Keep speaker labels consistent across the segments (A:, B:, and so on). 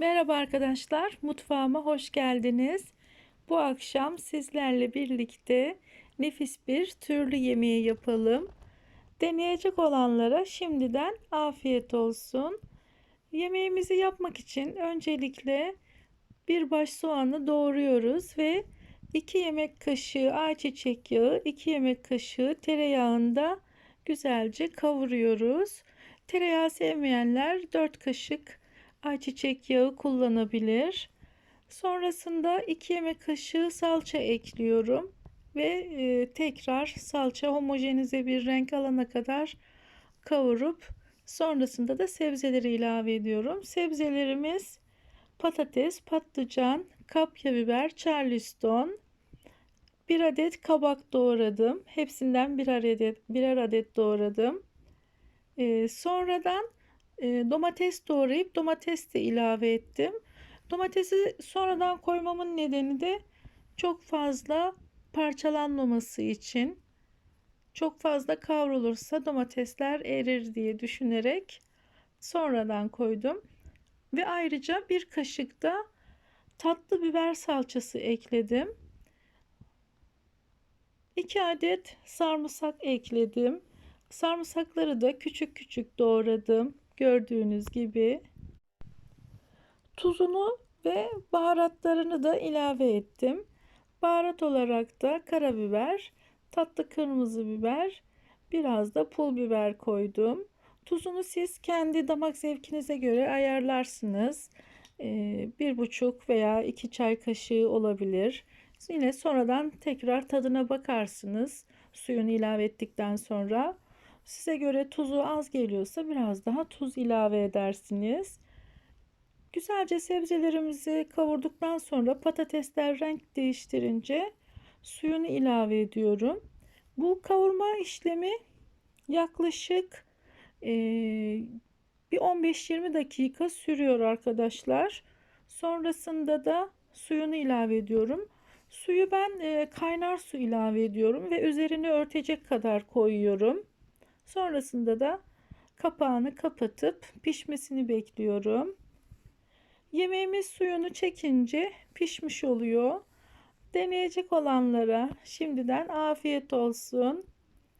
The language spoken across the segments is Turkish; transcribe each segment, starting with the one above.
A: Merhaba arkadaşlar, mutfağıma hoş geldiniz. Bu akşam sizlerle birlikte nefis bir türlü yemeği yapalım. Deneyecek olanlara şimdiden afiyet olsun. Yemeğimizi yapmak için öncelikle bir baş soğanı doğruyoruz ve 2 yemek kaşığı ayçiçek yağı, 2 yemek kaşığı tereyağında güzelce kavuruyoruz. Tereyağı sevmeyenler 4 kaşık ayçiçek yağı kullanabilir. Sonrasında 2 yemek kaşığı salça ekliyorum ve e, tekrar salça homojenize bir renk alana kadar kavurup sonrasında da sebzeleri ilave ediyorum. Sebzelerimiz patates, patlıcan, kapya biber, charleston, bir adet kabak doğradım. Hepsinden birer adet, birer adet doğradım. Ee, sonradan domates doğrayıp domates de ilave ettim. Domatesi sonradan koymamın nedeni de çok fazla parçalanmaması için. Çok fazla kavrulursa domatesler erir diye düşünerek sonradan koydum. Ve ayrıca bir kaşık da tatlı biber salçası ekledim. 2 adet sarımsak ekledim. Sarımsakları da küçük küçük doğradım. Gördüğünüz gibi. Tuzunu ve baharatlarını da ilave ettim. Baharat olarak da karabiber, tatlı kırmızı biber, biraz da pul biber koydum. Tuzunu siz kendi damak zevkinize göre ayarlarsınız. Ee, bir buçuk veya iki çay kaşığı olabilir. Yine sonradan tekrar tadına bakarsınız. Suyunu ilave ettikten sonra. Size göre tuzu az geliyorsa biraz daha tuz ilave edersiniz. Güzelce sebzelerimizi kavurduktan sonra patatesler renk değiştirince suyunu ilave ediyorum. Bu kavurma işlemi yaklaşık e, bir 15-20 dakika sürüyor arkadaşlar. Sonrasında da suyunu ilave ediyorum. Suyu ben e, kaynar su ilave ediyorum ve üzerine örtecek kadar koyuyorum. Sonrasında da kapağını kapatıp pişmesini bekliyorum. Yemeğimiz suyunu çekince pişmiş oluyor. Deneyecek olanlara şimdiden afiyet olsun.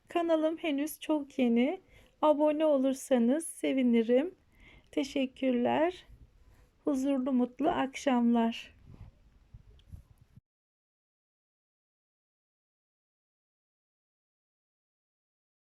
A: Kanalım henüz çok yeni. Abone olursanız sevinirim. Teşekkürler. Huzurlu mutlu akşamlar.